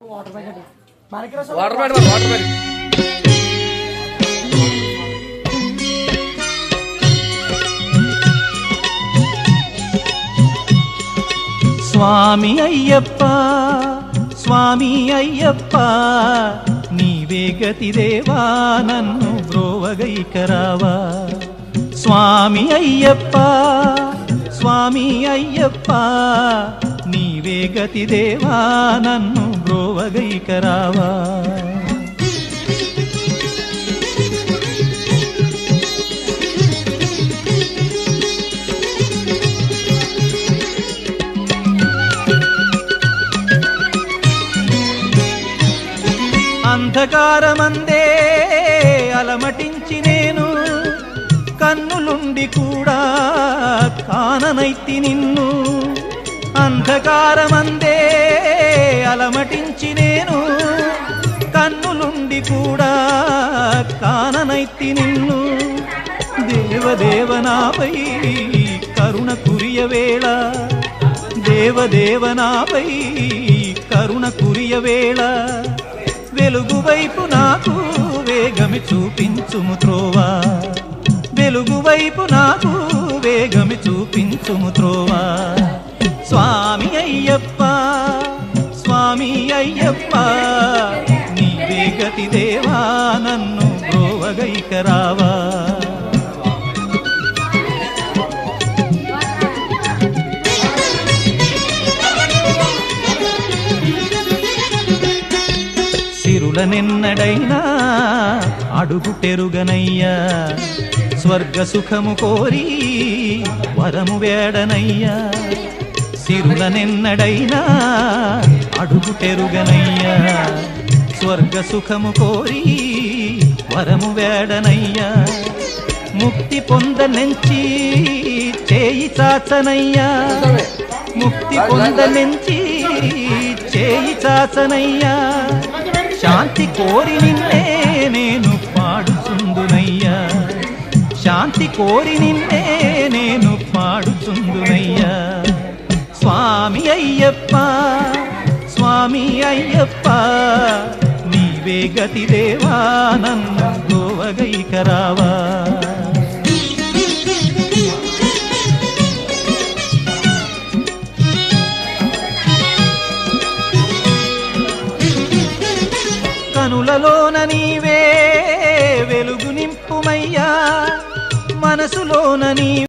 Water packet మనకి water packet మరి, water packet Swami Ayyappa Swami Ayyappa నీవే గతి దేవా నన్ను బ్రోవగైకరావా స్వామి అయ్యప్ప స్వామి అయ్యప్ప నీవే గతి దేవా పగైక రావా అంధకారమందే అలమటించి నేను కన్నులుండి కూడా కాననైతి నిన్ను. అంధకారమందే అలమటించి నేను కన్నులుండి కూడా కాననైతి నిన్ను. దేవదేవనాపై కరుణ కురియవేళ దేవదేవనాపై కరుణ కురియవేళ వెలుగు వైపు నాకు వేగమి చూపించుము త్రోవా. వెలుగు వైపు నాకు వేగమి చూపించుము త్రోవా. స్వామి అయ్యప్ప అయ్యప్ప నీవే గతి దేవా నన్ను బ్రోవగైకరావా సిరుల నిన్నడైనా అడుగు తెరుగనయ్యా స్వర్గ సుఖము కోరి వరము వేడనయ్యా. సిరుల నిన్నడైనా అడుగు తెరుగనయ్యా స్వర్గ సుఖము కోరి వరము వేడనయ్యా ముక్తి పొందనెంచి చేయి చాచనయ్యా ముక్తి పొందనెంచి చేయి చాచనయ్యా శాంతి కోరి నిన్నే నేను పాడుచుందునయ్యా శాంతి కోరి నిన్నే నేను పాడుచుందునయ్యా స్వామి అయ్యప్ప స్వామి అయ్యప్ప నీవే గతి దేవా నన్ను గోవగైకరావా కనులలోన నీవే వెలుగు నింపుమయ్యా మనసులోన నీ